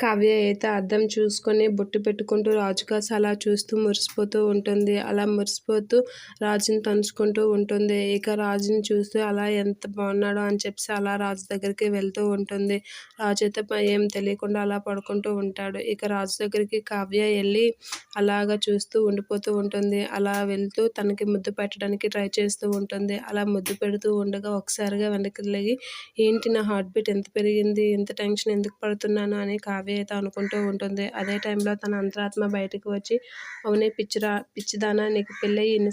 కావ్య అయితే అద్దం చూసుకొని బొట్టు పెట్టుకుంటూ రాజు కాస్త అలా చూస్తూ మురిసిపోతూ ఉంటుంది. అలా మురిసిపోతూ రాజుని తంచుకుంటూ ఉంటుంది. ఇక రాజుని చూస్తూ అలా ఎంత బాగున్నాడో అని చెప్పి అలా రాజు దగ్గరికి వెళ్తూ ఉంటుంది. రాజు అయితే ఏం తెలియకుండా అలా పడుకుంటూ ఉంటాడు. ఇక రాజు దగ్గరికి కావ్య వెళ్ళి అలాగా చూస్తూ ఉండిపోతూ ఉంటుంది. అలా వెళ్తూ తనకి ముద్దు పెట్టడానికి ట్రై చేస్తూ ఉంటుంది. అలా ముద్దు పెడుతూ ఉండగా ఒకసారిగా వెనక్కి లేగి ఏంటి నా హార్ట్ బీట్ ఎంత పెరిగింది? ఎంత టెన్షన్ ఎందుకు పడుతున్నాను? అని కావ్య అయితే అనుకుంటూ ఉంటుంది. అదే టైంలో తన అంతరాత్మ బయటకు వచ్చి అవునే పిచ్చిరా పిచ్చిదానా నీకు పెళ్ళయి ఇన్ని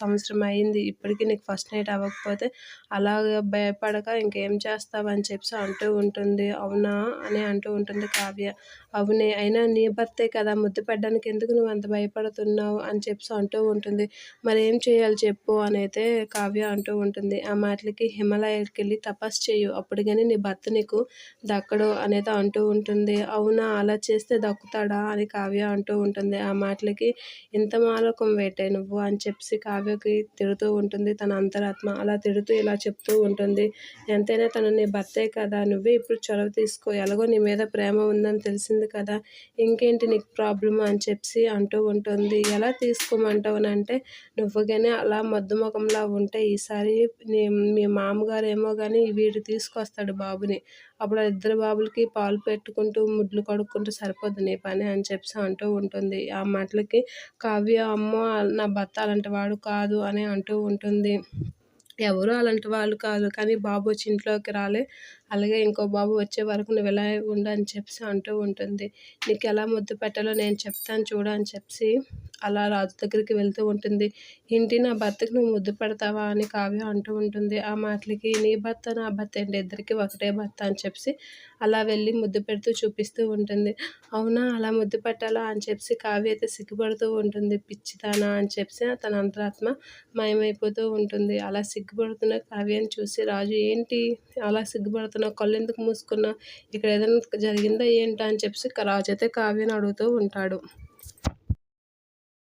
సంవత్సరం అయింది. ఇప్పటికీ నీకు ఫస్ట్ నైట్ అవ్వకపోతే అలాగ భయపడక ఇంకేం చేస్తావని చెప్పి అంటూ ఉంటుంది. అవునా? అని అంటూ ఉంటుంది కావ్య. అవునే అయినా నీ భర్తే కదా ముద్దు పెట్టడానికి ఎందుకు నువ్వు అంత భయపడుతున్నావు? అని చెప్పి అంటూ ఉంటుంది. మరి ఏం చేయాలి చెప్పు అని అయితే కావ్య అంటూ ఉంటుంది. ఆ మాటలకి హిమాలయాకి వెళ్ళి తపస్సు చేయు అప్పుడు కానీ నీ భర్త నీకు దక్కడు అనేది అంటూ ఉంటుంది. అవునా? అలా చేస్తే దక్కుతాడా? అని కావ్య అంటూ ఉంటుంది. ఆ మాటలకి ఇంత మాలకం వేటే నువ్వు? అని చెప్పి కావ్యకి తిడుతూ ఉంటుంది. తన అంతరాత్మ అలా తిడుతూ ఇలా చెప్తూ ఉంటుంది. ఎంతైనా తను నీ భర్తే కదా? నువ్వే ఇప్పుడు చొరవ తీసుకో. ఎలాగో నీ మీద ప్రేమ ఉందని తెలిసింది కదా? ఇంకేంటి నీకు ప్రాబ్లమ్ అని చెప్పి అంటూ ఉంటుంది. ఎలా తీసుకోమంటావు అని అంటే అలా మద్దు ముఖంలా ఉంటే ఈసారి మీ మామగారు ఏమో కానీ వీడు తీసుకొస్తాడు బాబుని. అప్పుడు ఇద్దరు బాబులకి పాలు పెట్టుకుంటూ ముడ్లు కడుక్కుంటే సరిపోద్ది నీ పని అని చెప్పి అంటూ ఉంటుంది. ఆ మాటలకి కావ్య అమ్మో నా భర్త అలాంటి వాడు కాదు అని అంటూ ఉంటుంది. ఎవరు అలాంటి వాళ్ళు కాదు. కానీ బాబు వచ్చి ఇంట్లోకి రాలే. అలాగే ఇంకో బాబు వచ్చే వరకు నువ్వు ఎలా ఉండు అని చెప్పి అంటూ ఉంటుంది. నీకు ఎలా ముద్దు పెట్టాలో నేను చెప్తాను చూడు అని చెప్పి అలా రాజు దగ్గరికి వెళ్తూ ఉంటుంది. ఇంటి నా భర్తకి నువ్వు ముద్దు పెడతావా అని కావ్య అంటూ ఉంటుంది. ఆ మాటలకి నీ భర్త నా భర్త ఏంటి ఇద్దరికి ఒకటే భర్త అని చెప్పి అలా వెళ్ళి ముద్దు పెడుతూ చూపిస్తూ ఉంటుంది. అవునా అలా ముద్దు పెట్టాలా అని చెప్పి కావ్య అయితే సిగ్గుపడుతూ ఉంటుంది. పిచ్చిదానా అని చెప్పి తన అంతరాత్మ మాయమైపోతూ ఉంటుంది. అలా సిగ్గుపడుతున్న కావ్యాన్ని చూసి రాజు ఏంటి అలా సిగ్గుపడుతున్నావు? కళ్ళు ఎందుకు మూసుకున్నా ఇక్కడ ఏదైనా జరిగిందా ఏంటా? అని చెప్పి రాజు అయితే కావ్యని అడుగుతూ ఉంటాడు.